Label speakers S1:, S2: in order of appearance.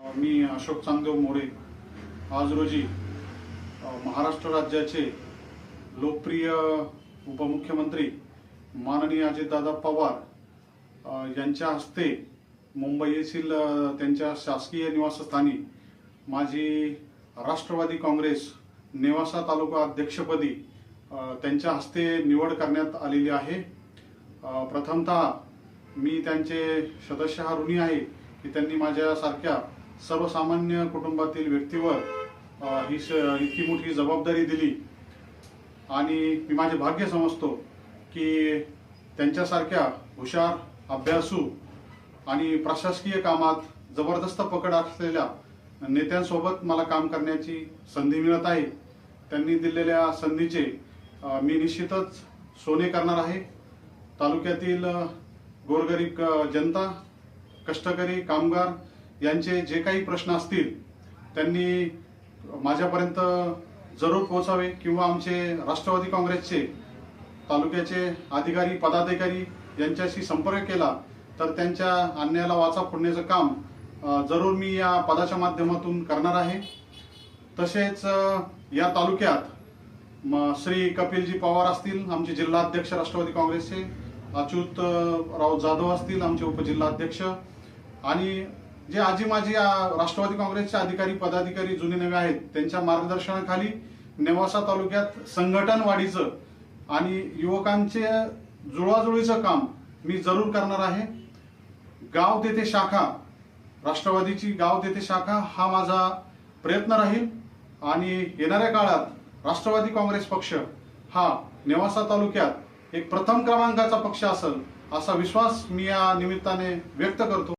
S1: मी अशोक चांगदेव मोरे आज रोजी महाराष्ट्र राज्याचे लोकप्रिय उपमुख्यमंत्री माननीय अजितदादा पवार यांच्या हस्ते मुंबई येथील त्यांच्या शासकीय निवासस्थानी माझी राष्ट्रवादी काँग्रेस नेवासा तालुका अध्यक्षपदी त्यांच्या हस्ते निवड करण्यात आलेली आहे. प्रथमतः मी त्यांचे सदस्य हा ऋणी आहे की त्यांनी माझ्यासारख्या सर्वसामान्य कुटुंबातील व्यक्तीवर ही इतकी मोठी जबाबदारी दिली. आणि मी माझे भाग्य समजतो की त्यांच्यासारख्या हुशार अभ्यासू आणि प्रशासकीय कामात जबरदस्त पकड असलेल्या नेत्यांसोबत मला काम करण्याची संधी मिळत आहे. त्यांनी दिलेल्या संधीचे मी निश्चितच सोने करणार आहे. तालुक्यातील गोरगरीब जनता कष्टकरी कामगार यांचे जे काही प्रश्न असतील त्यांनी माझ्यापर्यंत जरूर पोहोचावे किंवा आमचे राष्ट्रवादी काँग्रेसचे तालुक्याचे अधिकारी पदाधिकारी यांच्याशी संपर्क केला तर त्यांच्या अन्यायाला वाचा फोडण्याचं काम जरूर मी या पदाच्या माध्यमातून करणार आहे. तसेच या तालुक्यात श्री कपिलजी पवार असतील आमचे जिल्हा अध्यक्ष राष्ट्रवादी काँग्रेसचे अच्युत राव जाधव असतील आमचे उपजिल्हाध्यक्ष आणि जे आजी माजी राष्ट्रवादी काँग्रेसचे अधिकारी पदाधिकारी जुने नवे आहेत त्यांच्या मार्गदर्शनाखाली नेवासा तालुक्यात संघटन वाढीचं आणि युवकांचे जुळवाजुळीचं काम मी जरूर करणार आहे. गाव तेथे शाखा राष्ट्रवादीची गाव तेथे शाखा हा माझा प्रयत्न राहील. आणि येणाऱ्या काळात राष्ट्रवादी काँग्रेस पक्ष हा नेवासा तालुक्यात एक प्रथम क्रमांकाचा पक्ष असेल असा विश्वास मी या निमित्ताने व्यक्त करतो.